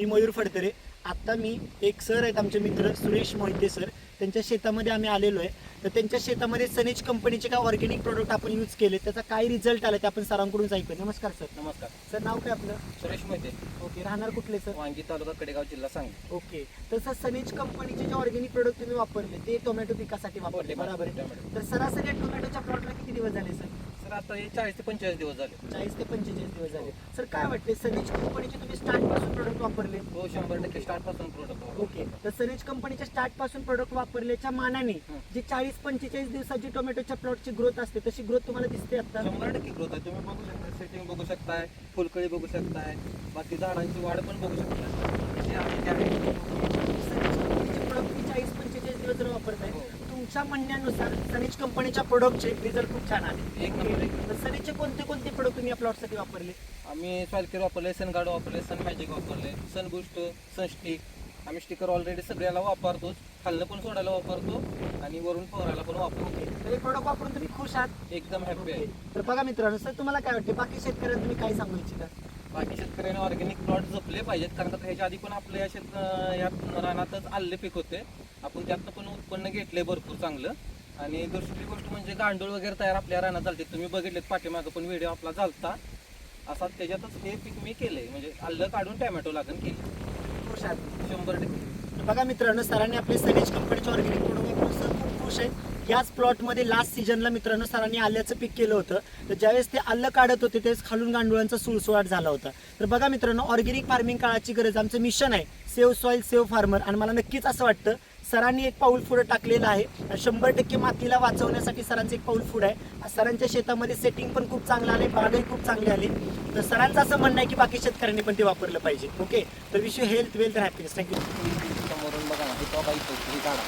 मी मयूर फडतरे. आत्ता मी एक सर आहेत आमचे मित्र सुरेश मोहिते सर. त्यांच्या शेतामध्ये आम्ही आलेलो आहे. तर त्यांच्या शेतामध्ये सनेज कंपनीचे काय ऑर्गॅनिक प्रोडक्ट आपण यूज केले त्याचा काय रिझल्ट आला ते आपण सरांकडूनच ऐकू नमस्कार सर. नमस्कार. सर नाव काय आपलं? सुरेश मोहिते. ओके राहणार कुठले सर? वांगी तालुका कडेगाव जिल्हा सांगली. ओके. तर सर सनेज कंपनीचे जे ऑर्गॅनिक प्रोडक्ट तुम्ही वापरले ते टोमॅटो पिकासाठी वापरले बरोबर? आहे टोमॅटो. तर सरासरी टोमॅटोच्या प्लॉटला किती दिवस झाले सर? आता हे चाळीस ते पंचेचाळीस दिवस झाले. चाळीस ते पंचेचाळीस दिवस झाले. सर काय वाटते सनेज कंपनीचे तुम्ही स्टार्टपासून प्रोडक्ट वापरले? हो शंभर टक्के स्टार्टपासून प्रोडक्ट ओके. तर सनेज कंपनीच्या स्टार्टपासून प्रोडक्ट वापरल्याच्या मानाने. जी चाळीस पंचेचाळीस दिवसाची टोमॅटोच्या प्लॉटची ग्रोथ असते तशी ग्रोथ तुम्हाला दिसते आता? शंभर टक्के ग्रोथ आहे. तुम्ही बघू शकता सेटिंग बघू शकताय फुलकळी बघू शकताय बाकी झाडांची वाढ पण बघू शकताय जे आहे ते आहे. सनेज कंपनीचे प्रोडक्ट चाळीस पंचेचाळीस दिवस जर वापरताय हो. तुमच्या म्हणण्यानुसार सनेज कंपनीच्या प्रोडक्टचे रिझल्ट खूप छान आले. एक नंबर एक तर सनेजचे कोणते कोणते प्रोडक्ट तुम्ही या प्लॉटसाठी वापरले? आम्ही सॉलकेअर वापरले सन गार्ड वापरले सन मॅजिक वापरले सन बुस्ट सन स्टिक आम्ही स्टिकर ऑलरेडी सगळ्याला वापरतोच. खालनं पण सोडायला वापरतो आणि वरून फवारायला पण वापरतो. तर हे प्रोडक्ट वापरून तुम्ही खुश आहात? एकदम हॅपी आहे. तर बघा मित्रांनो सर तुम्हाला काय वाटते? बाकी शेतकऱ्यांना तुम्ही काय सांगू इच्छिता? बाकी शेतकऱ्यांनी ऑर्गॅनिक प्लॉट जपले पाहिजेत कारण का ह्याच्या आधी पण आपल्या या शेत अं, या रानातच आल्ले पीक होते. आपण त्यातनं पण उत्पन्न घेतलंय भरपूर चांगलं. आणि दुसरी गोष्ट म्हणजे गांडूळ वगैरे तयार आपल्या रानात चालते तुम्ही बघितलेत पाठीमागं पण व्हिडिओ आपला चालता असा त्याच्यातच हे पीक मी केलंय. म्हणजे आल्लं काढून टॅमॅटो लागण केली. खुश शंभर टक्के. तर बघा मित्रांनो सरांनी आपले सनेज कंपनीचे ऑर्गॅनिक प्रोडक्ट वापरून सर खूप खुश आहेत याच प्लॉटमध्ये लास्ट सीझनला मित्रांनो सरांनी आल्याचं पीक केलं होतं. तर ज्यावेळेस ते आलं काढत होते त्यावेळेस खालून गांडुळांचा सुळसुळाट झाला होता. तर बघा मित्रांनो ऑर्गॅनिक फार्मिंग काळाची गरज आमचं मिशन आहे. सेव्ह सॉईल सेव्ह फार्मर आणि मला नक्कीच असं वाटतं सरांनी एक पाऊल पुढे टाकलेलं आहे. शंभर टक्के मातीला वाचवण्यासाठी सरांचं एक पाऊल पुढे आहे. सरांच्या शेतामध्ये सेटिंग पण खूप चांगलं आले बागही खूप चांगले आले. तर सरांचं असं म्हणणं आहे की बाकी शेतकऱ्यांनी पण ते वापरलं पाहिजे. ओके तर wish you health wealth and happiness thank you समोरून बघा ना काढा